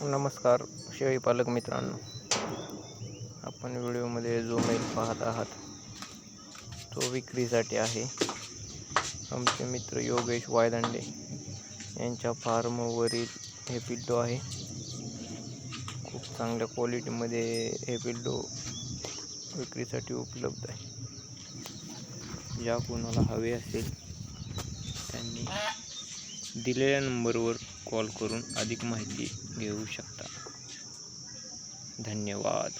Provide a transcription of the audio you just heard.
नमस्कार शेळी पालक मित्रांनो. आपण व्हिडिओमध्ये जो मैल पाहत आहात तो विक्रीसाठी आहे. आमचे मित्र योगेश वायदांडे यांच्या फार्मवरील हे पिल्लो आहे. खूप चांगल्या क्वालिटीमध्ये हे पिल्लो विक्रीसाठी उपलब्ध आहे. ज्या कोणाला हवे असेल त्यांनी दिलेल्या नंबरवर कॉल करून अधिक माहिती घेऊ शकता. धन्यवाद.